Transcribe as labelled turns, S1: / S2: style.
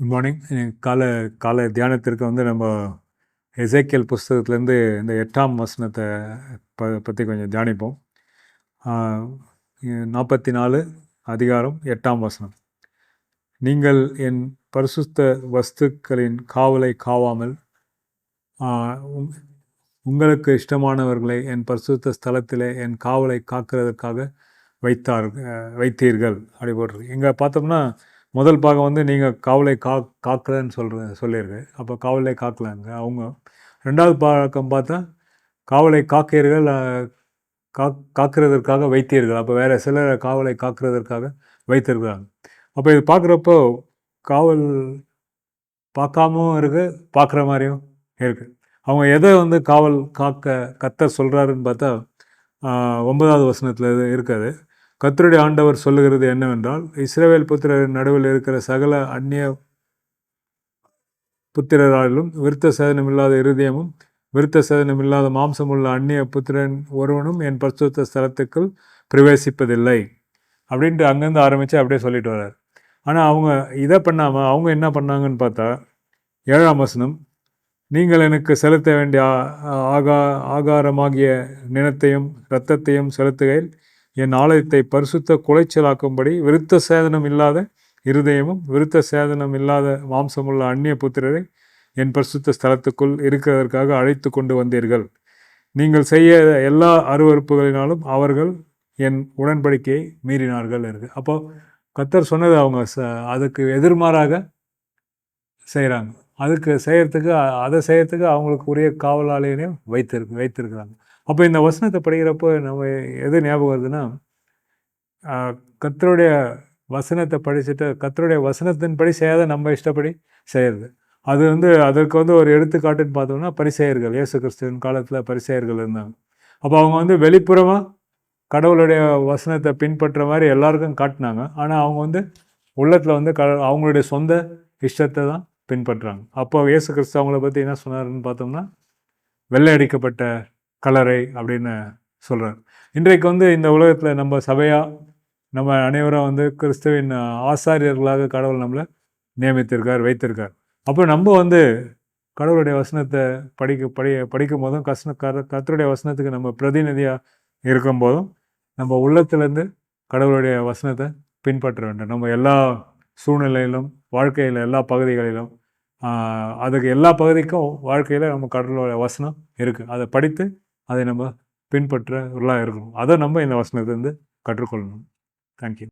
S1: Good morning காலை காலை தியானத்திற்கு வந்து நம்ம எசேக்கியல் புஸ்தகத்துலேருந்து இந்த எட்டாம் வசனத்தை ப பற்றி கொஞ்சம் தியானிப்போம். நாற்பத்தி நாலு அதிகாரம் எட்டாம் வசனம். நீங்கள் என் பரிசுத்த வஸ்துக்களின் காவலை காவாமல் உங்களுக்கு இஷ்டமானவர்களை என் பரிசுத்த ஸ்தலத்திலே என் காவலை காக்கிறதுக்காக வைத்தார் வைத்தீர்கள். அப்படி போட்டிருக்கு. இங்கே பார்த்தோம்னா முதல் பாகம் வந்து நீங்கள் காவலை கா காக்கலன்னு சொல்கிற சொல்லியிருக்கு அப்போ காவலை காக்கலாங்க. அவங்க ரெண்டாவது பழக்கம் பார்த்தா காவலை காக்கிறீர்கள் கா காக்கிறதற்காக வைத்தீர்கள். அப்போ வேறு சிலர் காவலை காக்கிறதற்காக வைத்திருக்கிறாங்க. அப்போ இது பார்க்குறப்போ காவல் பார்க்காமவும் இருக்குது பார்க்குற மாதிரியும் இருக்குது அவங்க எதை வந்து காவல் காக்க கத்த சொல்கிறாருன்னு பார்த்தா ஒன்பதாவது வசனத்தில் இருக்காது. கத்தருடைய ஆண்டவர் சொல்லுகிறது என்னவென்றால் இஸ்ரேவேல் புத்திரரின் நடுவில் இருக்கிற சகல அந்நிய புத்திரராலும் விருத்த சேதனம் இல்லாத இருதயமும் விருத்த சேதனம் இல்லாத மாம்சமுள்ள அந்நிய புத்திரன் ஒருவனும் என் பரிசுத்த ஸ்தலத்துக்குள் பிரவேசிப்பதில்லை. அப்படின்ட்டு அங்கேருந்து ஆரம்பித்து அப்படியே சொல்லிட்டு வர்றார். ஆனால் அவங்க இதை பண்ணாமல் அவங்க என்ன பண்ணாங்கன்னு பார்த்தா ஏழாம் வசனம் நீங்கள் எனக்கு செலுத்த வேண்டிய ஆகா ஆகாரமாகிய நினத்தையும் இரத்தத்தையும் செலுத்துகையில் என் ஆலயத்தை பரிசுத்த குலைச்சலாக்கும்படி விருத்த சேதனம் இல்லாத இருதயமும் விருத்த சேதனம் இல்லாத மாம்சமுள்ள அந்நிய புத்திரரை என் பரிசுத்த ஸ்தலத்துக்குள் இருக்கிறதற்காக அழைத்து கொண்டு வந்தீர்கள். நீங்கள் செய்ய எல்லா அருவறுப்புகளினாலும் அவர்கள் என் உடன்படிக்கையை மீறினார்கள் இருக்கு அப்போ கத்தர் சொன்னது அவங்க ச அதுக்கு எதிர்மாறாக செய்கிறாங்க அதுக்கு செய்கிறதுக்கு அதை செய்கிறதுக்கு அவங்களுக்கு உரிய காவலாளியனையும் வைத்திருக்கு வைத்திருக்கிறாங்க. அப்போ இந்த வசனத்தை படிக்கிறப்போ நம்ம எது ஞாபகம் வருதுன்னா கத்தருடைய வசனத்தை படிச்சுட்டு கத்தருடைய வசனத்தின்படி செய்யாத நம்ம இஷ்டப்படி செய்கிறது அது வந்து அதற்கு வந்து ஒரு எடுத்துக்காட்டுன்னு பார்த்தோம்னா பரிசெயர்கள் இயேசு கிறிஸ்துவின் காலத்தில் பரிசெயர்கள் இருந்தாங்க. அப்போ அவங்க வந்து வெளிப்புறமாக கடவுளுடைய வசனத்தை பின்பற்ற மாதிரி எல்லாருக்கும் காட்டினாங்க. ஆனால் அவங்க வந்து உள்ளத்தில் வந்து க அவங்களுடைய சொந்த இஷ்டத்தை தான் பின்பற்றுறாங்க அப்போ இயேசு கிறிஸ்து அவங்கள பற்றி என்ன சொன்னார்னு பார்த்தோம்னா வெள்ளை அடிக்கப்பட்ட கலரை அப்படின்னு சொல்கிறார் இன்றைக்கு வந்து இந்த உலகத்தில் நம்ம சபையாக நம்ம அனைவரும் வந்து கிறிஸ்துவின் ஆசாரியர்களாக கடவுள் நம்மளை நியமித்திருக்கார் வைத்திருக்கார். அப்போ நம்ம வந்து கடவுளுடைய வசனத்தை படிக்க படி படிக்கும் போதும் கஷ்ட கத்தருடைய வசனத்துக்கு நம்ம பிரதிநிதியாக இருக்கும் போதும் நம்ம உள்ளத்துலேருந்து கடவுளுடைய வசனத்தை பின்பற்ற வேண்டும். நம்ம எல்லா சூழ்நிலையிலும் வாழ்க்கையில் எல்லா பகுதிகளிலும் அதுக்கு எல்லா பகுதிக்கும் வாழ்க்கையில் நம்ம கடவுளோட வசனம் இருக்குது அதை படித்து அதை நம்ம பின்பற்ற உள்ளாக இருக்கணும். அதை நம்ம இந்த வசனத்தை வந்து கற்றுக்கொள்ளணும் தேங்க்யூ